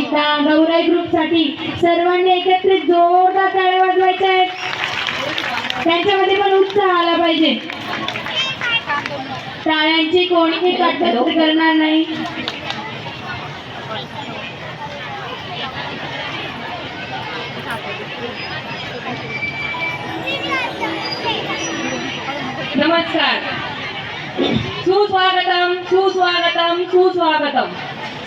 एकदा गौराई ग्रुपसाठी सर्वांनी एकत्रित जोरदार टाळ्या वाजवायच्या आहेत. त्यांच्यामध्ये पण उत्साह आला पाहिजे. टाळ्यांची कोणीही काटकसर करणार नाही. नमस्कार. सुस्वागतम सुस्वागतम सुस्वागतम.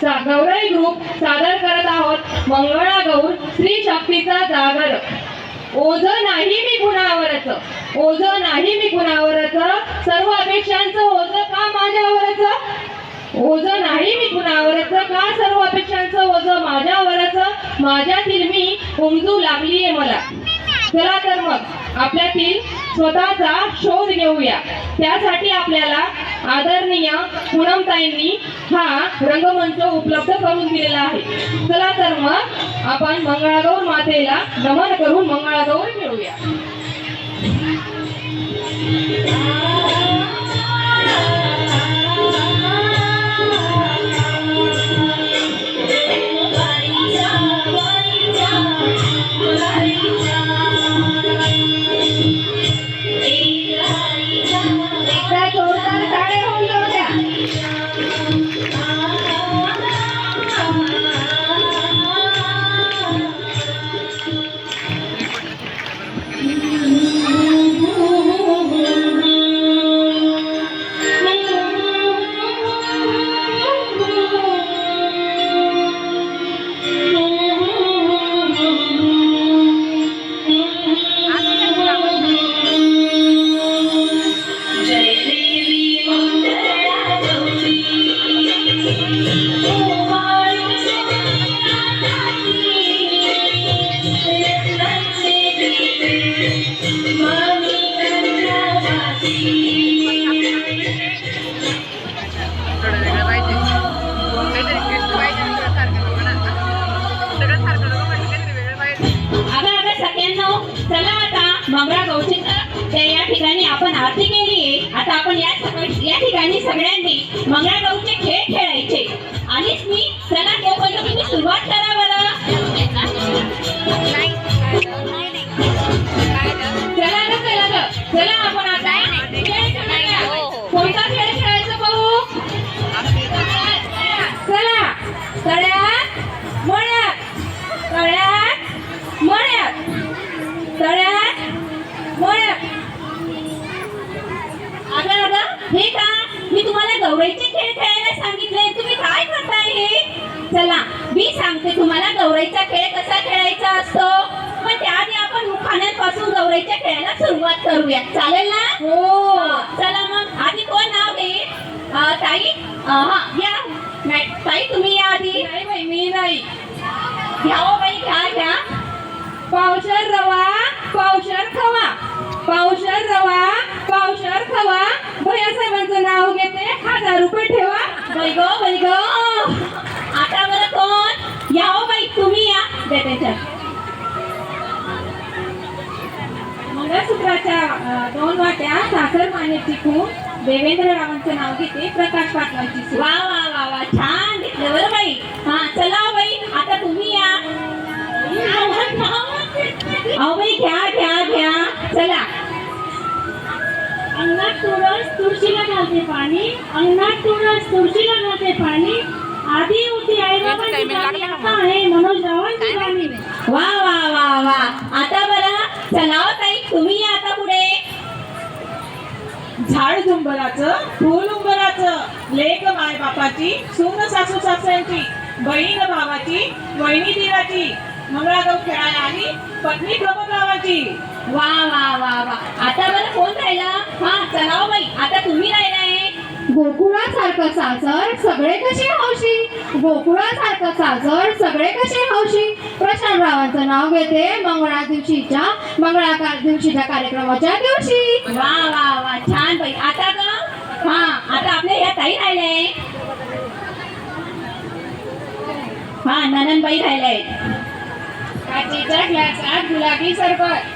सा- गौराई ग्रुप सादर करत आहोत मंगळा गौर श्री शक्तीचा जागर. ओझ नाही मी कुणावरच ओझ नाही मी कुणावरच सर्व अपेक्षांचं ओझ का माझ्यावरच? ओझ नाही मी कुणावरच का सर्व अपेक्षांचं ओझ माझ्यावरच? माझ्यातील मी उमजू लागलीये मला. चला तर मग. आपल्यातील स्वतःचा शोध घेऊया. त्यासाठी आपल्याला आदरणीय पूनमताईंनी हा रंगमंच उपलब्ध करून दिलेला आहे. चला तर मग आपण मंगळागौर मातेला नमन करून मंगळागौर मिळवूया आपण आरती केली आहे आता आपण या या ठिकाणी सगळ्यांनी मंगळागौरचे खेळ खेळायचे. आणिच मी चला असतो पण त्याआधी आपण मुखाण्यापासून गौराईच्या खेळाला सुरुवात करूया. चालेल ना? हो. चला मग. आधी कोण नाव अं, ताई? हा या. ताई तुम्ही या आधी. नाही बाई मी नाही. घ्या हो बाई घ्या घ्या. पावशर रवा पावशर खवा. पावशर रवा पावशर खवा. भैया साहेबांचं नाव घेते. हजार रुपये ठेवा. बाई गो बाई गो आता बरं कोण? या हो बाई तुम्ही या. दे. मंगळसूत्राच्या दोन वाट्या साखर पाण्याची खूप देवेंद्र रावांचं नाव घेते प्रकाश पाटलांची. वा वा वा वा. छान घेतलं बरं बाई. हा चला हो बाई आता तुम्ही या. अहो बाई घ्या घ्या घ्या. चला. अंगणात तुळस तुळशीला घालते पाणी. अंगणात तुळस तुळशीला घालते पाणी. आधी होती आई आता आहे मनोज रावांची वा वा वा वा. आता बरं चला ताई तुम्ही आता पुढे. झाड झुंबराचं फुल उंबराचं लेक माय बापाची सून सासू सासऱ्यांची बहीण भावाची वहिनी दिराची मंगळागौर खेळायला आली पत्नी प्रभुरावाची वा वा वा वा. आता बरं कोण राहिला? हा चला बाई आता तुम्ही राहिलाय. गोकुळासारखं सासर सगळे कसे हौशी? गोकुळासारखं सासर सगळे कसे हौशी? प्रशांतरावांचं नाव घेते मंगळा दिवशीच्या मंगळाकार दिवशीच्या कार्यक्रमाच्या दिवशी. वा वा वा छान बाई. आता ग? हा आता आपल्या या ताई राहिल्या हा नननबाई राहिल्या काचेच्या ग्लासात गुलाबी सरबत.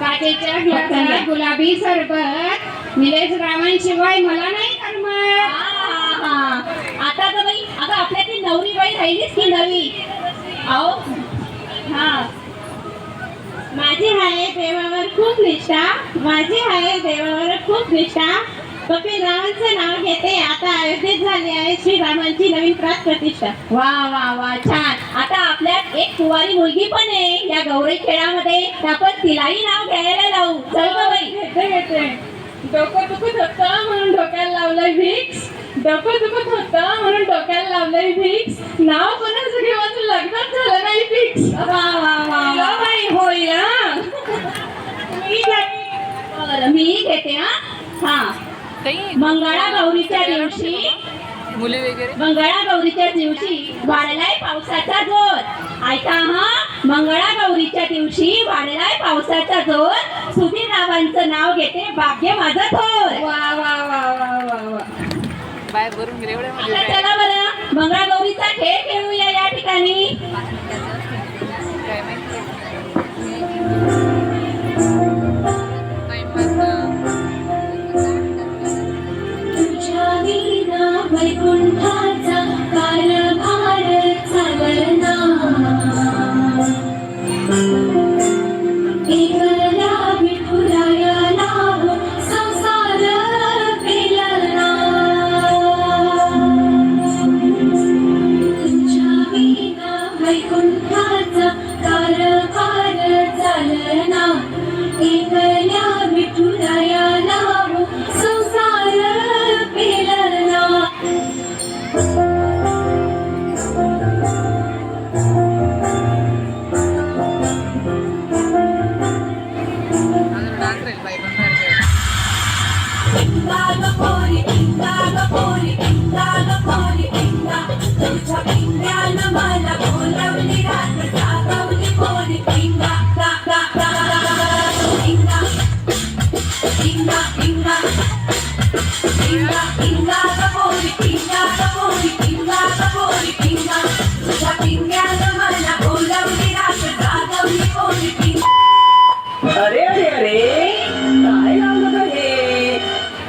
काचेच्या ग्लासात गुलाबी सरबत. निलेश रावांशिवाय मला नाही करमत. आता तर बाई अगं आपल्यातील नवरी बाई राहिलीच की नवी? अहो हा. माझी आहे देवावर खूप निष्ठा. माझी आहे देवावर खूप निष्ठा. कपिल रावांचं नाव घेते. आता अयोध्येत झाली आहे श्रीरामांची नवीन प्रात प्रतिष्ठा. वा वा वा छान. आता आपल्यात एक कुवारी मुलगी पण आहे. या गौरी खेळामध्ये आपण तिलाही नाव घ्यायला लावू. चल बाई. घेते घेते. डोकं दुखत होतं म्हणून डोक्याला लावलंय व्हिक्स डोकं दुखत होतं म्हणून डोक्याला लावलंय व्हिक्स नाव कोणाचं घेऊ? अजून लग्नच झालं नाही फिक्स वा वा वा वा. बाई होईल हा. मी घेते हा. हा. मंगळा गौरीच्या दिवशी मुली वगैरे? मंगळा गौरीच्या दिवशी वाढलाय पावसाचा जोर. ऐका हा. मंगळा गौरीच्या दिवशी वाढलाय पावसाचा जोर. सुधीर रावांचं नाव घेते भाग्य माझं थोर. वा वा वा वा वा वा. बाय भरून गेले एवढ्या मध्ये. आता काय चला बरं मंगळा गौरीचा खेळ खेळूया या ठिकाणी. काय माहिती?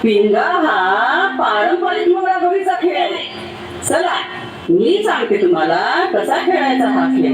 पिंगा हा पारंपरिक मंगळागौरीचा खेळ आहे. चला मी सांगते तुम्हाला कसा खेळायचा हा खेळ.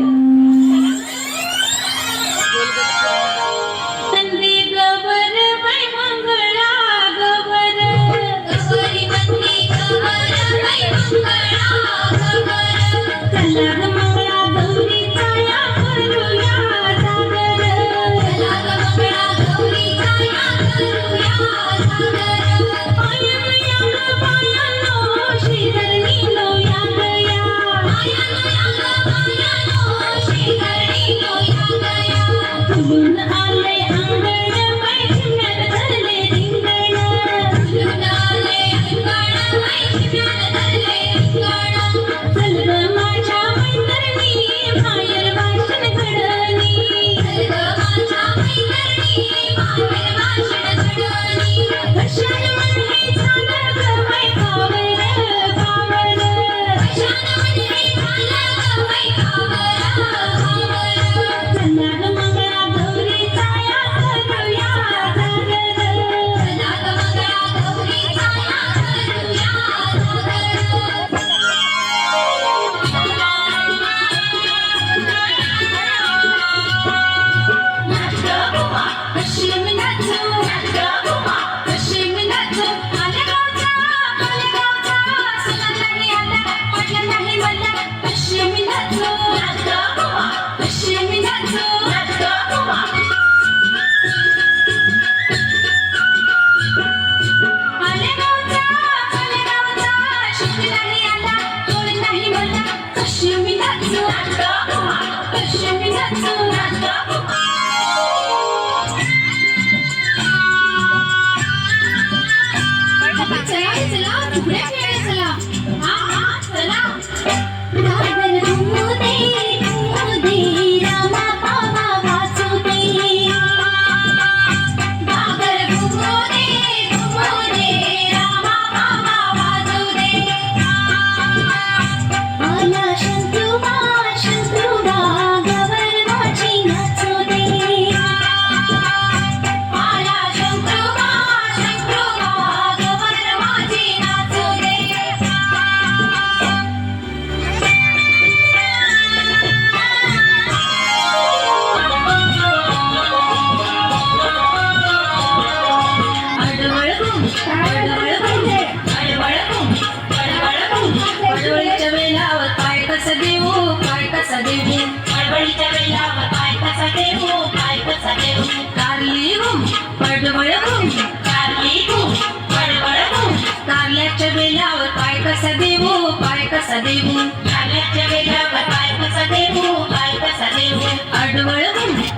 वेळावर पाय कसा देऊ पाय कसा देऊ लाल्याच्या वेळावर पाय कसा देऊ पाय कसा देऊ आडवळ म्हणजे